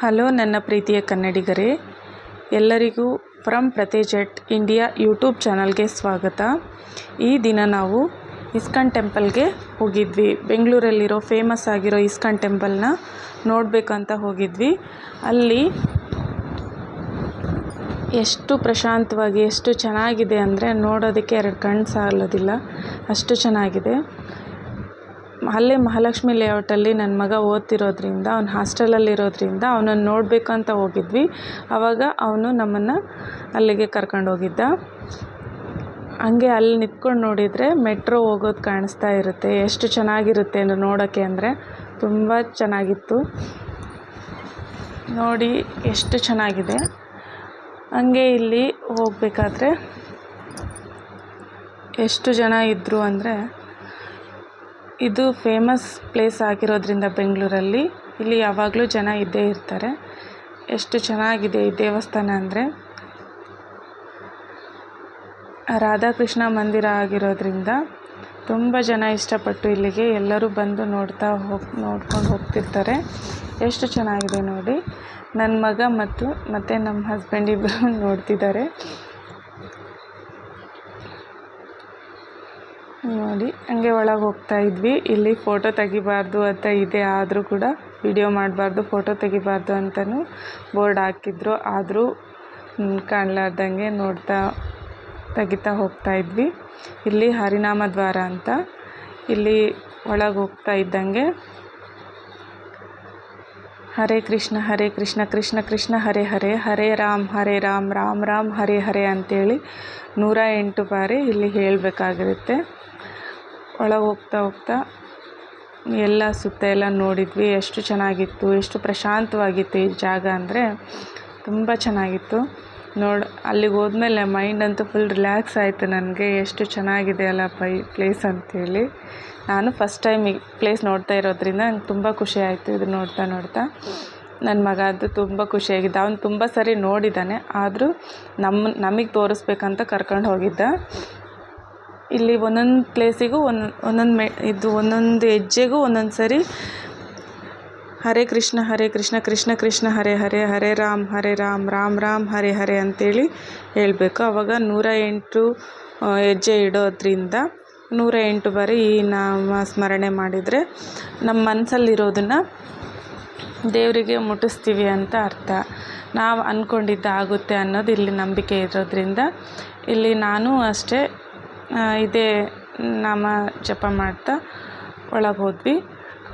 Hello ನನ್ನ ಪ್ರೀತಿಯ ಕನ್ನಡಿಗರೇ, ಎಲ್ಲರಿಗೂ ಫ್ರಮ್ ಪ್ರತೇಜೆಟ್ ಇಂಡಿಯಾ ಯೂಟ್ಯೂಬ್ ಚಾನಲ್ಗೆ ಸ್ವಾಗತ. ಈ ದಿನ ನಾವು ಇಸ್ಕಾನ್ ಟೆಂಪಲ್ಗೆ ಹೋಗಿದ್ವಿ. ಬೆಂಗಳೂರಲ್ಲಿರೋ ಫೇಮಸ್ ಆಗಿರೋ ಇಸ್ಕಾನ್ ಟೆಂಪಲ್ನ ನೋಡಬೇಕಂತ ಹೋಗಿದ್ವಿ. ಅಲ್ಲಿ ಎಷ್ಟು ಪ್ರಶಾಂತವಾಗಿ, ಎಷ್ಟು ಚೆನ್ನಾಗಿದೆ ಅಂದರೆ ನೋಡೋದಕ್ಕೆ ಎರಡು ಕಣ್ಣು ಸಾಲೋದಿಲ್ಲ ಅಷ್ಟು ಚೆನ್ನಾಗಿದೆ. ಅಲ್ಲೇ ಮಹಾಲಕ್ಷ್ಮಿ ಲೇಔಟಲ್ಲಿ ನನ್ನ ಮಗ ಓದ್ತಿರೋದ್ರಿಂದ, ಅವ್ನು ಹಾಸ್ಟೆಲಲ್ಲಿರೋದ್ರಿಂದ ಅವನನ್ನು ನೋಡಬೇಕು ಅಂತ ಹೋಗಿದ್ವಿ. ಆವಾಗ ಅವನು ನಮ್ಮನ್ನು ಅಲ್ಲಿಗೆ ಕರ್ಕೊಂಡು ಹೋಗಿದ್ದ. ಹಂಗೆ ಅಲ್ಲಿ ನಿಂತ್ಕೊಂಡು ನೋಡಿದರೆ ಮೆಟ್ರೋ ಹೋಗೋದು ಕಾಣಿಸ್ತಾ ಇರುತ್ತೆ. ಎಷ್ಟು ಚೆನ್ನಾಗಿರುತ್ತೆ ಅಂದರೆ ನೋಡೋಕ್ಕೆ ಅಂದರೆ ತುಂಬ ಚೆನ್ನಾಗಿತ್ತು. ನೋಡಿ ಎಷ್ಟು ಚೆನ್ನಾಗಿದೆ. ಹಂಗೆ ಇಲ್ಲಿ ಹೋಗಬೇಕಾದ್ರೆ ಎಷ್ಟು ಜನ ಇದ್ದರು ಅಂದರೆ ಇದು ಫೇಮಸ್ ಪ್ಲೇಸ್ ಆಗಿರೋದ್ರಿಂದ ಬೆಂಗಳೂರಲ್ಲಿ. ಇಲ್ಲಿ ಯಾವಾಗಲೂ ಜನ ಇದ್ದೇ ಇರ್ತಾರೆ. ಎಷ್ಟು ಚೆನ್ನಾಗಿದೆ ಈ ದೇವಸ್ಥಾನ ಅಂದರೆ. ರಾಧಾಕೃಷ್ಣ ಮಂದಿರ ಆಗಿರೋದ್ರಿಂದ ತುಂಬ ಜನ ಇಷ್ಟಪಟ್ಟು ಇಲ್ಲಿಗೆ ಎಲ್ಲರೂ ಬಂದು ನೋಡ್ತಾ ಹೋಗಿ, ನೋಡ್ಕೊಂಡು ಹೋಗ್ತಿರ್ತಾರೆ. ಎಷ್ಟು ಚೆನ್ನಾಗಿದೆ ನೋಡಿ. ನನ್ನ ಮಗ ಮತ್ತು ಮತ್ತು ನಮ್ಮ ಹಸ್ಬೆಂಡ್ ಇಬ್ಬರು ನೋಡ್ತಿದ್ದಾರೆ. ನೋಡಿ, ಹಂಗೆ ಒಳಗೆ ಹೋಗ್ತಾ ಇದ್ವಿ. ಇಲ್ಲಿ ಫೋಟೋ ತೆಗಿಬಾರ್ದು ಅಂತ ಇದೆ. ಆದರೂ ಕೂಡ ವಿಡಿಯೋ ಮಾಡಬಾರ್ದು ಫೋಟೋ ತೆಗಿಬಾರ್ದು ಅಂತಲೂ ಬೋರ್ಡ್ ಹಾಕಿದ್ರು. ಆದರೂ ಕಾಣಲಾರ್ದಂಗೆ ನೋಡ್ತಾ, ತೆಗಿತಾ ಹೋಗ್ತಾ ಇದ್ವಿ. ಇಲ್ಲಿ ಹರಿನಾಮ ದ್ವಾರ ಅಂತ. ಇಲ್ಲಿ ಒಳಗೆ ಹೋಗ್ತಾ ಇದ್ದಂಗೆ ಹರೇ ಕೃಷ್ಣ ಹರೇ ಕೃಷ್ಣ ಕೃಷ್ಣ ಕೃಷ್ಣ, ಹರೇ ಹರೇ ಹರೇ ರಾಮ್ ಹರೇ ರಾಮ್ ರಾಮ್ ರಾಮ್, ಹರೇ ಹರೇ ಅಂತೇಳಿ ನೂರ ಎಂಟು ಬಾರಿ ಇಲ್ಲಿ ಹೇಳಬೇಕಾಗಿರುತ್ತೆ. ಒಳಗೆ ಹೋಗ್ತಾ ಹೋಗ್ತಾ ಎಲ್ಲ ಸುತ್ತ ಎಲ್ಲ ನೋಡಿದ್ವಿ. ಎಷ್ಟು ಚೆನ್ನಾಗಿತ್ತು, ಎಷ್ಟು ಪ್ರಶಾಂತವಾಗಿತ್ತು ಈ ಜಾಗ ಅಂದರೆ ತುಂಬ ಚೆನ್ನಾಗಿತ್ತು. ನೋಡಿ, ಅಲ್ಲಿಗೆ ಹೋದ್ಮೇಲೆ ಮೈಂಡ್ ಅಂತೂ ಫುಲ್ ರಿಲ್ಯಾಕ್ಸ್ ಆಯಿತು ನನಗೆ. ಎಷ್ಟು ಚೆನ್ನಾಗಿದೆ ಅಲ್ಲ ಪೈ ಪ್ಲೇಸ್ ಅಂತೇಳಿ. ನಾನು ಫಸ್ಟ್ ಟೈಮ್ ಈ ಪ್ಲೇಸ್ ನೋಡ್ತಾ ಇರೋದ್ರಿಂದ ನಂಗೆ ತುಂಬ ಖುಷಿ ಆಯಿತು ಇದು ನೋಡ್ತಾ ನೋಡ್ತಾ. ನನ್ನ ಮಗ ಅದು ತುಂಬ ಖುಷಿಯಾಗಿದ್ದ ಅವನು ತುಂಬ ಸರಿ ನೋಡಿದ್ದಾನೆ ಆದರೂ ನಮ್ಮ ನಮಗೆ ತೋರಿಸ್ಬೇಕಂತ ಕರ್ಕೊಂಡು ಹೋಗಿದ್ದ. ಇಲ್ಲಿ ಒಂದೊಂದು ಪ್ಲೇಸಿಗೂ ಒಂದೊಂದು ಒಂದೊಂದು ಮೆ, ಇದು ಒಂದೊಂದು ಹೆಜ್ಜೆಗೂ ಒಂದೊಂದು ಸರಿ ಹರೇ ಕೃಷ್ಣ ಹರೇ ಕೃಷ್ಣ ಕೃಷ್ಣ ಕೃಷ್ಣ, ಹರೇ ಹರೇ ಹರೇ ರಾಮ್ ಹರೇ ರಾಮ್ ರಾಮ್ ರಾಮ್, ಹರೇ ಹರೇ ಅಂತೇಳಿ ಹೇಳಬೇಕು. ಆವಾಗ ನೂರ ಎಂಟು ಹೆಜ್ಜೆ ಇಡೋದ್ರಿಂದ ನೂರ ಎಂಟು ಬಾರಿ ಈ ನಾಮ ಸ್ಮರಣೆ ಮಾಡಿದರೆ ನಮ್ಮ ಮನಸ್ಸಲ್ಲಿರೋದನ್ನು ದೇವರಿಗೆ ಮುಟ್ಟಿಸ್ತೀವಿ ಅಂತ ಅರ್ಥ. ನಾವು ಅಂದ್ಕೊಂಡಿದ್ದ ಆಗುತ್ತೆ ಅನ್ನೋದು ಇಲ್ಲಿ ನಂಬಿಕೆ ಇರೋದ್ರಿಂದ ಇಲ್ಲಿ ನಾನು ಅಷ್ಟೇ ಇದೇ ನಾಮ ಜಪ ಮಾಡ್ತಾ ಒಳಗೆ ಹೋದ್ವಿ.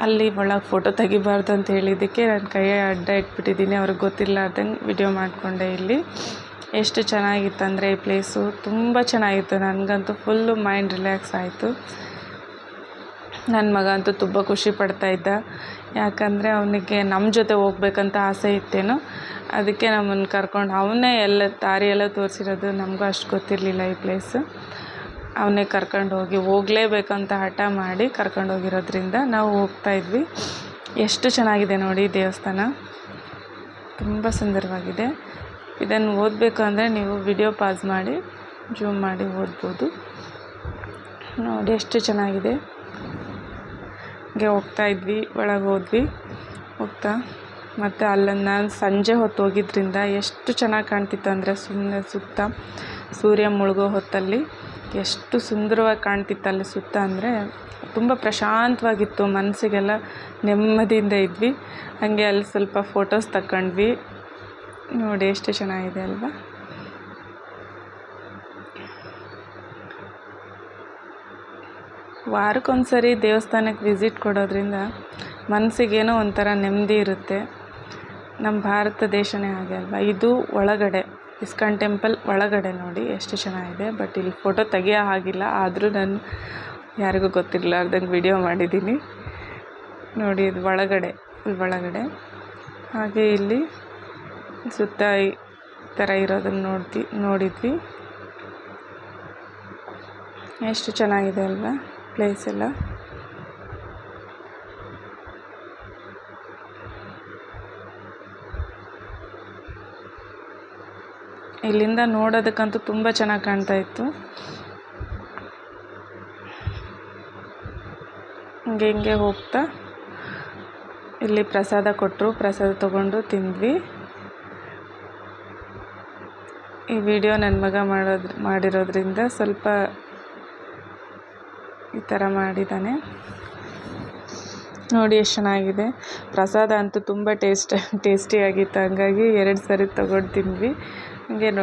ಅಲ್ಲಿ ಒಳಗೆ ಫೋಟೋ ತೆಗಿಬಾರ್ದು ಅಂತ ಹೇಳಿದ್ದಕ್ಕೆ ನನ್ನ ಕೈಯೇ ಅಡ್ಡ ಇಟ್ಬಿಟ್ಟಿದ್ದೀನಿ. ಅವ್ರಿಗೆ ಗೊತ್ತಿಲ್ಲಾರ್ದಂಗೆ ವಿಡಿಯೋ ಮಾಡಿಕೊಂಡೆ ಇಲ್ಲಿ. ಎಷ್ಟು ಚೆನ್ನಾಗಿತ್ತಂದರೆ ಈ ಪ್ಲೇಸು ತುಂಬ ಚೆನ್ನಾಗಿತ್ತು. ನನಗಂತೂ ಫುಲ್ಲು ಮೈಂಡ್ ರಿಲ್ಯಾಕ್ಸ್ ಆಯಿತು. ನನ್ನ ಮಗ ಅಂತೂ ತುಂಬ ಖುಷಿ ಇದ್ದ. ಯಾಕಂದರೆ ಅವನಿಗೆ ನಮ್ಮ ಜೊತೆ ಹೋಗ್ಬೇಕಂತ ಆಸೆ ಇತ್ತೇನೋ, ಅದಕ್ಕೆ ನಮ್ಮನ್ನು ಕರ್ಕೊಂಡು, ಅವನೇ ಎಲ್ಲ ದಾರಿ ಎಲ್ಲ ತೋರಿಸಿರೋದು ನಮಗೂ ಅಷ್ಟು ಗೊತ್ತಿರಲಿಲ್ಲ ಈ ಪ್ಲೇಸು ಅವನೇ ಕರ್ಕೊಂಡು ಹೋಗಿ ಹೋಗಲೇಬೇಕಂತ ಹಠ ಮಾಡಿ ಕರ್ಕೊಂಡು ಹೋಗಿರೋದ್ರಿಂದ ನಾವು ಹೋಗ್ತಾ ಇದ್ವಿ. ಎಷ್ಟು ಚೆನ್ನಾಗಿದೆ ನೋಡಿ ದೇವಸ್ಥಾನ. ತುಂಬ ಸುಂದರವಾಗಿದೆ. ಇದನ್ನು ಓದಬೇಕು ಅಂದರೆ ನೀವು ವಿಡಿಯೋ ಪಾಸ್ ಮಾಡಿ, ಜೂಮ್ ಮಾಡಿ ಓದ್ಬೋದು. ನೋಡಿ ಎಷ್ಟು ಚೆನ್ನಾಗಿದೆ. ಹಾಗೆ ಹೋಗ್ತಾ ಇದ್ವಿ, ಒಳಗೆ ಹೋದ್ವಿ. ಹೋಗ್ತಾ, ಮತ್ತು ಅಲ್ಲನ್ನು ನಾನು ಸಂಜೆ ಹೊತ್ತು ಹೋಗಿದ್ದರಿಂದ ಎಷ್ಟು ಚೆನ್ನಾಗಿ ಕಾಣ್ತಿತ್ತು ಅಂದರೆ ಸುಮ್ಮನೆ ಸುತ್ತ ಸೂರ್ಯ ಮುಳುಗೋ ಹೊತ್ತಲ್ಲಿ. ಎಷ್ಟು ಸುಂದರವಾಗಿ ಕಾಣ್ತಿತ್ತು ಅಲ್ಲಿ ಸುತ್ತ ಅಂದರೆ ತುಂಬ ಪ್ರಶಾಂತವಾಗಿತ್ತು, ಮನಸ್ಸಿಗೆಲ್ಲ ನೆಮ್ಮದಿಯಿಂದ ಇದ್ವಿ. ಹಾಗೆ ಅಲ್ಲಿ ಸ್ವಲ್ಪ ಫೋಟೋಸ್ ತಗೊಂಡ್ವಿ ನೋಡಿ ಎಷ್ಟು ಚೆನ್ನಾಗಿದೆ ಅಲ್ವಾ? ವಾರಕ್ಕೊಂದ್ಸರಿ ದೇವಸ್ಥಾನಕ್ಕೆ ವಿಸಿಟ್ ಕೊಡೋದ್ರಿಂದ ಮನಸ್ಸಿಗೇನೋ ಒಂಥರ ನೆಮ್ಮದಿ ಇರುತ್ತೆ. ನಮ್ಮ ಭಾರತ ದೇಶನೇ ಹಾಗೆ ಅಲ್ವಾ? ಇದು ಒಳಗಡೆ. ಇಸ್ಕಾನ್ ಟೆಂಪಲ್ ಒಳಗಡೆ ನೋಡಿ ಎಷ್ಟು ಚೆನ್ನಾಗಿದೆ, ಬಟ್ ಇಲ್ಲಿ ಫೋಟೋ ತೆಗಿಯೋ ಹಾಗಿಲ್ಲ. ಆದರೂ ನಾನು ಯಾರಿಗೂ ಗೊತ್ತಿರಲಾರ್ದಂಗೆ ವಿಡಿಯೋ ಮಾಡಿದ್ದೀನಿ ನೋಡಿ ಇದು ಒಳಗಡೆ ಫುಲ್ ಒಳಗಡೆ. ಹಾಗೆ ಇಲ್ಲಿ ಸುತ್ತ ಈ ಥರ ಇರೋದನ್ನು ನೋಡ್ತಿ, ನೋಡಿದ್ವಿ. ಎಷ್ಟು ಚೆನ್ನಾಗಿದೆ ಅಲ್ವಾ ಪ್ಲೇಸ್ ಎಲ್ಲ? ಇಲ್ಲಿಂದ ನೋಡೋದಕ್ಕಂತೂ ತುಂಬ ಚೆನ್ನಾಗಿ ಕಾಣ್ತಾ ಇತ್ತು. ಹಿಂಗೆ ಹಿಂಗೆ ಹೋಗ್ತಾ ಇಲ್ಲಿ ಪ್ರಸಾದ ಕೊಟ್ಟರು ಪ್ರಸಾದ ತಗೊಂಡು ತಿಂದ್ವಿ. ಈ ವಿಡಿಯೋ ನನ್ನ ಮಗ ಮಾಡೋದ್ರ ಮಾಡಿರೋದ್ರಿಂದ ಸ್ವಲ್ಪ ಈ ಥರ ಮಾಡಿದ್ದಾನೆ ನೋಡಿ ಎಷ್ಟು ಚೆನ್ನಾಗಿದೆ. ಪ್ರಸಾದ ಅಂತೂ ತುಂಬ ಟೇಸ್ಟ್, ಟೇಸ್ಟಿಯಾಗಿತ್ತು. ಹಂಗಾಗಿ ಎರಡು ಸರಿ ತೊಗೊಂಡು ತಿಂದ್ವಿ. ಹಂಗೆ ನೋಡಿ